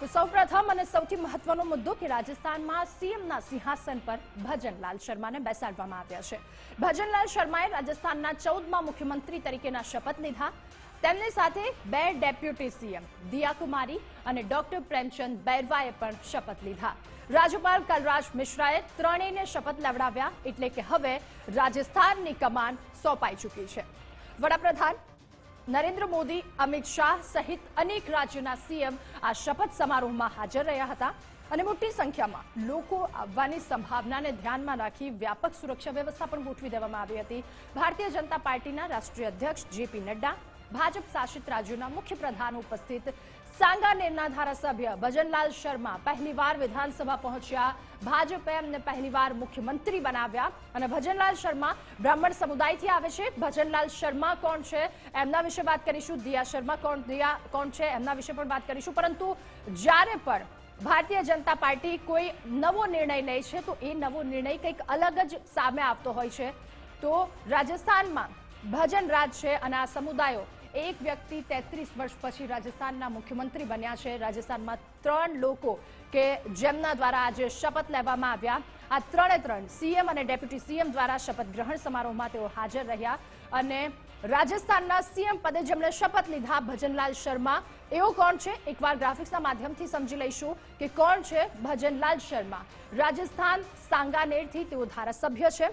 તો સૌપ્રથમ અને સૌથી મહત્વનો મુદ્દો કે રાજસ્થાનમાં સીએમના સિંહાસન પર ભજનલાલ શર્માને બેસાડવામાં આવ્યા છે. ભજનલાલ શર્માએ રાજસ્થાનના ચૌદમાં મુખ્યમંત્રી તરીકેના શપથ લીધા. તેમની સાથે બે ડેપ્યુટી સીએમ દિયા કુમારી અને ડોક્ટર પ્રેમચંદ બૈરવાએ પણ શપથ લીધા. રાજ્યપાલ કલરાજ મિશ્રાએ ત્રણેયને શપથ લેવડાવ્યા એટલે કે હવે રાજસ્થાનની કમાન સોંપાઈ ચૂકી છે. વડાપ્રધાન નરેન્દ્ર મોદી, અમિત શાહ સહિત અનેક રાજ્યોના સીએમ આ શપથ સમારોહમાં હાજર રહ્યા હતા અને મોટી સંખ્યામાં લોકો આવવાની સંભાવનાને ધ્યાનમાં રાખી વ્યાપક સુરક્ષા વ્યવસ્થા પણ ગોઠવી દેવામાં આવી હતી. ભારતીય જનતા પાર્ટીના રાષ્ટ્રીય અધ્યક્ષ જેપી નડ્ડા, ભાજપ શાસિત રાજ્યોના મુખ્ય પ્રધાન ઉપસ્થિત સાંગાનેરના ધારાસભ્ય ભજનલાલ શર્મા પહેલીવાર વિધાનસભા પહોંચ્યા. ભાજપે એમને પહેલીવાર મુખ્યમંત્રી બનાવ્યા અને ભજનલાલ શર્મા બ્રાહ્મણ સમુદાયથી આવે છે. ભજનલાલ શર્મા કોણ છે એમના વિશે વાત કરીશું. દિયા શર્મા કોણ, દિયા કોણ છે એમના વિશે પણ વાત કરીશું. પરંતુ જ્યારે પણ ભારતીય જનતા પાર્ટી કોઈ નવો નિર્ણય લે છે, તો એ નવો નિર્ણય કંઈક અલગ જ સામે આવતો હોય છે. તો રાજસ્થાનમાં ભજન રાજ છે અને આ સમુદાયો એક વ્યક્તિ તેત્રીસ વર્ષ પછી રાજસ્થાનના મુખ્યમંત્રી બન્યા છે. રાજસ્થાનમાં ત્રણ લોકો કે જેમના દ્વારા આજે શપથ લેવામાં આવ્યા. આ ત્રણે ત્રણ સીએમ અને ડેપ્યુટી સીએમ દ્વારા શપથ ગ્રહણ સમારોહમાં તેઓ હાજર રહ્યા અને રાજસ્થાનના સીએમ પદે જેમણે શપથ લીધા, ભજનલાલ શર્મા. એવો કોણ છે? એકવાર ગ્રાફિક્સના માધ્યમથી સમજી લઈશું કે કોણ છે ભજનલાલ શર્મા. રાજસ્થાન સાંગાનેરથી તેઓ ધારાસભ્ય છે.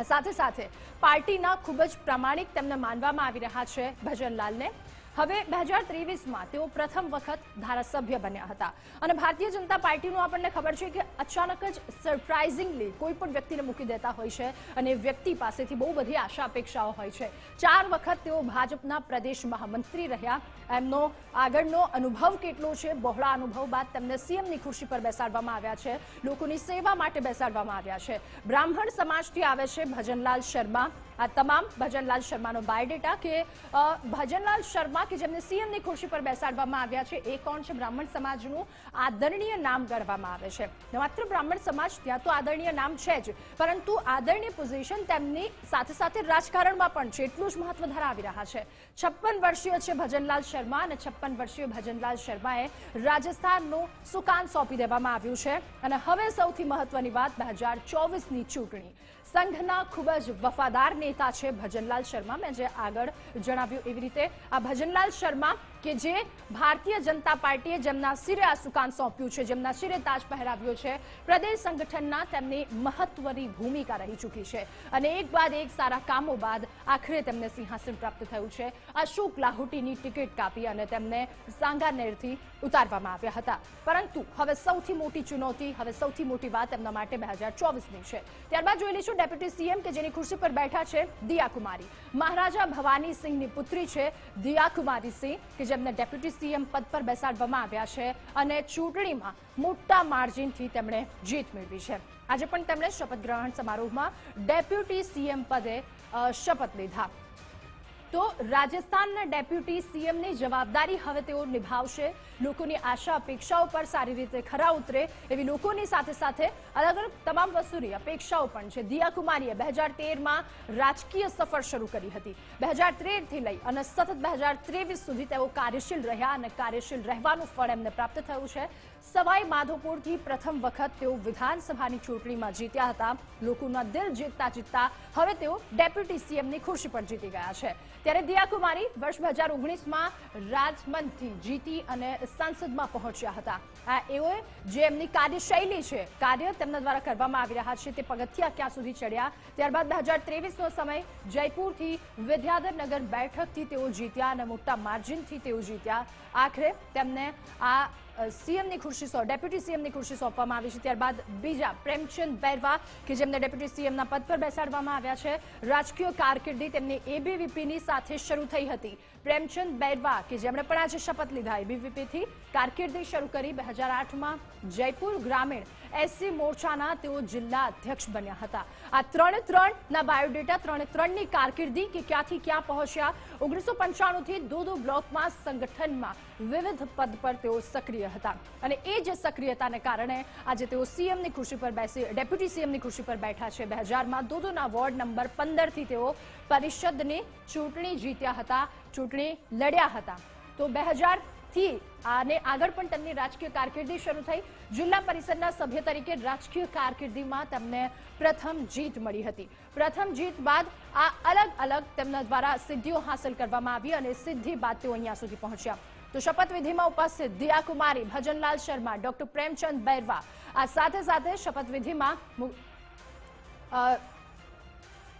સાથે સાથે પાર્ટીના ખૂબ જ પ્રામાણિક તેમને માનવામાં આવી રહ્યા છે ભજનલાલને. હવે બે હજાર ત્રેવીસમાં તેઓ પ્રથમ વખત ધારાસભ્ય બન્યા હતા. અને ભારતીય જનતા પાર્ટીનું આપણને ખબર છે કે અચાનક જ સરપ્રાઇઝિંગલી કોઈ પણ વ્યક્તિને મૂકી દેતા હોય છે અને વ્યક્તિ પાસેથી બહુ બધી આશા અપેક્ષાઓ હોય છે. ચાર વખત તેઓ ભાજપના પ્રદેશ મહામંત્રી રહ્યા. એમનો આગળનો અનુભવ કેટલો છે, બહોળા અનુભવ બાદ તેમને સીએમની ખુરશી પર બેસાડવામાં આવ્યા છે, લોકોની સેવા માટે બેસાડવામાં આવ્યા છે. બ્રાહ્મણ સમાજથી આવે છે ભજનલાલ શર્મા. આ તમામ ભજનલાલ શર્માનો બાયોડેટા કે ભજનલાલ શર્મા કે જેમને સીએમની ખુરશી પર બેસાડવામાં આવ્યા છે. એ કોણ છે? બ્રાહ્મણ સમાજનું આદરણીય નામ ગણવામાં આવે છે. માત્ર બ્રાહ્મણ સમાજ ત્યાં તો આદરણીય નામ છે જ, પરંતુ આદરણીય પોઝિશન તેમની સાથે સાથે રાજકારણમાં પણ છે. એટલું જ મહત્વ ધરાવી રહ્યા છે. છપ્પન વર્ષીય છે ભજનલાલ શર્મા અને છપ્પન વર્ષીય ભજનલાલ શર્માએ રાજસ્થાનનું સુકાન સોંપી દેવામાં આવ્યું છે. અને હવે સૌથી મહત્વની વાત બે હજાર ચોવીસની ચૂંટણી. સંઘના ખૂબ જ વફાદાર નેતા છે ભજનલાલ શર્મા. મેં જે આગળ જણાવ્યું એવી રીતે આ ભજનલાલ શર્મા કે જે ભારતીય જનતા પાર્ટીએ જેમના શિરે આ સુકાન સોંપ્યું છે, જેમના શિરે તાજ પહેરાવ્યો છે, પ્રદેશ સંગઠનના તેમની મહત્વની ભૂમિકા રહી ચૂકી છે. અને એક બાદ એક સારા કામો બાદ આખરે તેમને સિંહાસન પ્રાપ્ત થયું છે. અશોક લાહોટીની ટિકિટ કાપી અને તેમને સાંગાનેરથી ઉતારવામાં આવ્યા હતા. પરંતુ હવે સૌથી મોટી ચુનૌતી, હવે સૌથી મોટી વાત તેમના માટે બે હજાર ચોવીસની છે. ત્યારબાદ જોઈ લઈશું ડેપ્યુટી સીએમ કે જેની ખુરશી પર બેઠા છે દિયા કુમારી મહારાજા ભવાની સિંહની પુત્રી છે દિયા કુમારી સિંહ કે જેમને ડેપ્યુટી સીએમ પદ પર બેસાડવામાં આવ્યા છે અને ચૂંટણીમાં મોટા માર્જિનથી તેમણે જીત મેળવી છે. આજે પણ તેમણે શપથ ગ્રહણ સમારોહમાં ડેપ્યુટી સીએમ પદે શપથ લીધા. તો રાજસ્થાનના ડેપ્યુટી સીએમની જવાબદારી હવે તેઓ નિભાવશે. લોકોની આશા, અપેક્ષાઓ પર સારી રીતે ખરા ઉતરે એવી લોકોની સાથે સાથે અલગ અલગ તમામ વસ્તુની અપેક્ષાઓ પણ છે. દિયા કુમારીએ બે હજાર તેરમાં રાજકીય સફર શરૂ કરી હતી. બે હજાર તેરથી લઈ અને સતત બે હજાર ત્રેવીસ સુધી તેઓ કાર્યશીલ રહ્યા અને કાર્યશીલ રહેવાનું ફળ એમને પ્રાપ્ત થયું છે. સવાઈ માધોપુરથી પ્રથમ વખત તેઓ વિધાનસભાની ચૂંટણીમાં જીત્યા હતા. લોકોના દિલ જીતતા જીતતા હવે તેઓ ડેપ્યુટી સીએમની ખુરશી પર જીતી ગયા છે. ત્યારે દિયા કુમારી વર્ષ બે હજાર ઓગણીસમાં રાજમંત્રી જીતી અને સંસદમાં પહોંચ્યા હતા. આ એઓએ જે એમની કાર્યશૈલી છે, કાર્ય તેમના દ્વારા કરવામાં આવી રહ્યા છે, તે પગથિયા ક્યાં સુધી ચડ્યા? ત્યારબાદ બે હજાર ત્રેવીસનો સમય, જયપુરથી વિદ્યાધરનગર બેઠકથી તેઓ જીત્યા અને મોટા માર્જિનથી તેઓ જીત્યા. આખરે તેમને આ સીએમની ખુરશી સો, ડેપ્યુટી સીએમની ખુરશી સોંપવામાં આવી છે. ત્યારબાદ બીજા પ્રેમચંદ બેરવા, કે જેમને ડેપ્યુટી સીએમના પદ પર બેસાડવામાં આવ્યા છે, રાજકીય કારકિર્દી તેમની એબીવીપીની સાથે શરૂ થઈ હતી. પ્રેમચંદ બેરવા, કે જેમણે પણ આજે શપથ લીધા એબીવીપીથી કારકિર્દી શરૂ કરી બે હજાર આઠમાં જયપુર ગ્રામીણ એસસી મોરચાના તેઓ જિલ્લા અધ્યક્ષ બન્યા હતા. આ ત્રણે ત્રણના બાયોડેટા, ત્રણે ત્રણની કારકિર્દી કે ક્યાંથી ક્યાં પહોંચ્યા, ઓગણીસો પંચાણુંથી દો દો બ્લોકમાં સંગઠનમાં વિવિધ પદ પર તેઓ સક્રિય હતા. અને એ જ સક્રિયતાને કારણે આજે તેઓ સીએમની ખુરશી પર બેસી, ડેપ્યુટી સીએમની ખુરશી પર બેઠા છે. બે હજારમાં દોદોના વોર્ડ નંબર પંદરથી તેઓ પરિષદની ચૂંટણી જીત્યા હતા, ચૂંટણી લડ્યા હતા. તો બે હજાર થી અને આગળ પણ તેમની રાજકીય કારકિર્દી શરૂ થઈ. જિલ્લા પરિષદના સભ્ય તરીકે રાજકીય કારકિર્દીમાં તેમને પ્રથમ જીત મળી હતી. પ્રથમ જીત બાદ આ અલગ અલગ તેમના દ્વારા સિદ્ધિઓ હાંસલ કરવામાં આવી અને સિદ્ધિ બાદ તેઓ અહીંયા સુધી પહોંચ્યા. તો શપથવિધિમાં ઉપસ્થિત દિયા કુમારી ભજનલાલ શર્મા, ડોક્ટર પ્રેમચંદ બૈરવા. આ સાથે સાથે શપથવિધિમાં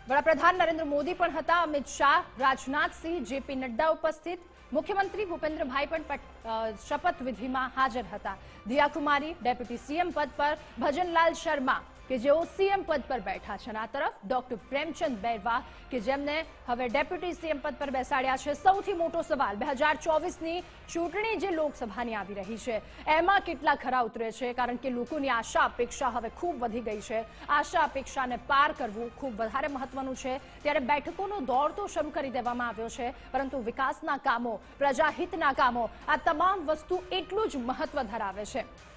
વડાપ્રધાન નરેન્દ્ર મોદી પણ હતા. અમિત શાહ, રાજનાથસિંહ, જેપી નડ્ડા ઉપસ્થિત. મુખ્યમંત્રી ભૂપેન્દ્રભાઈ પણ શપથવિધિમાં હાજર હતા. દિયાકુમારી ડેપ્યુટી સીએમ પદ પર ભજનલાલ શર્મા કે જેઓ સીએમ પદ પર બેઠા છે. અને આ તરફ ડોક્ટર પ્રેમચંદ બેરવા કે જેમને હવે ડેપ્યુટી સીએમ પદ પર બેસાડ્યા છે. સૌથી મોટો સવાલ, બે હજાર ચોવીસની ચૂંટણી જે લોકસભાની આવી રહી છે, એમાં કેટલા ખરા ઉતરે છે? કારણ કે લોકોની આશા અપેક્ષા હવે ખૂબ વધી ગઈ છે. આશા અપેક્ષાને પાર કરવું ખૂબ વધારે મહત્વનું છે. ત્યારે બેઠકોનો દોર તો શરૂ કરી દેવામાં આવ્યો છે, પરંતુ વિકાસના કામો, પ્રજાહિતના કામો, આ તમામ વસ્તુ એટલું જ મહત્વ ધરાવે છે.